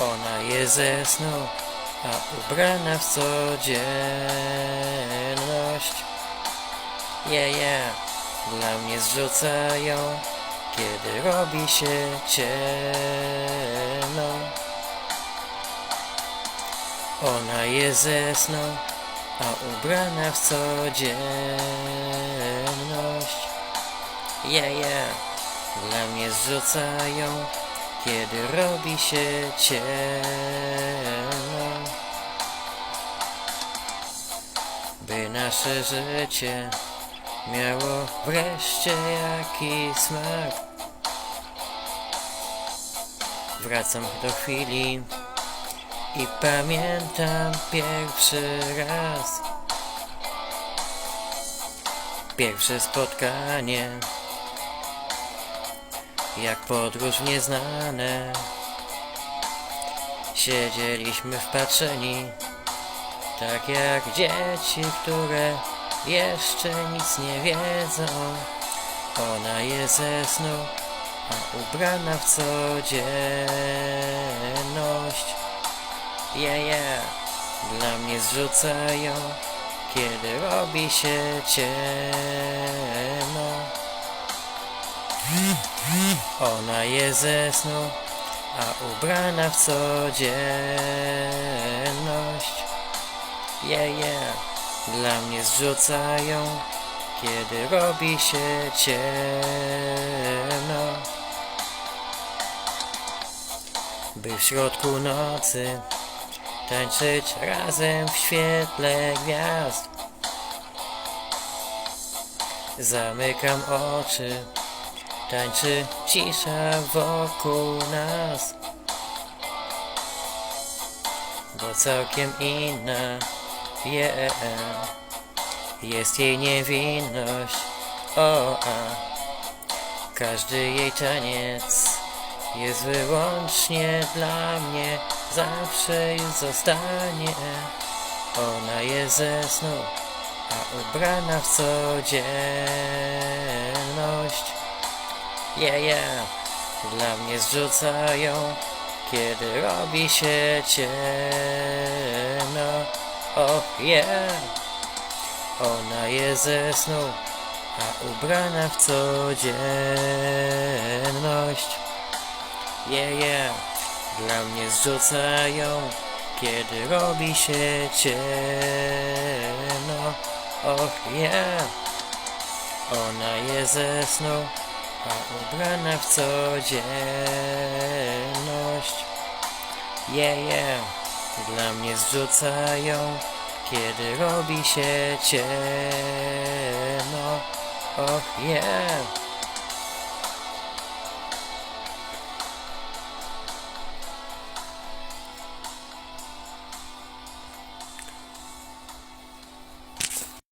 Ona je ze snu, a ubrana w codzienność. Yeah, yeah, dla mnie zrzucają, kiedy robi się ciemno. Ona je ze snu, a ubrana w codzienność. Yeah, yeah, dla mnie zrzucają, kiedy robi się ciemno. By nasze życie miało wreszcie jakiś smak. Wracam do chwili i pamiętam pierwszy raz. Pierwsze spotkanie, jak podróż nieznane. Siedzieliśmy wpatrzeni, tak jak dzieci, które jeszcze nic nie wiedzą. Ona jest ze snu, a ubrana w codzienność. Yeah, yeah, dla mnie zrzucają, kiedy robi się ciemno. Ona jest ze snu, a ubrana w codzienność. Yeah, yeah, dla mnie zrzucają, kiedy robi się ciemno. By w środku nocy tańczyć razem w świetle gwiazd. Zamykam oczy, tańczy cisza wokół nas. Bo całkiem inna, yeah, jest jej niewinność, o, a każdy jej taniec jest wyłącznie dla mnie, zawsze już zostanie. Ona jest ze snu, a ubrana w codzienność. Yeah, yeah, dla mnie zrzucają, kiedy robi się ciemno. Oh yeah, ona jest ze snu, a ubrana w codzienność. Yeah, yeah, dla mnie zrzucają, kiedy robi się ciemno. Oh yeah, ona jest ze snu, a ubrana w codzienność. Yeah, yeah, dla mnie zrzucają, kiedy robi się ciemno. Oh yeah.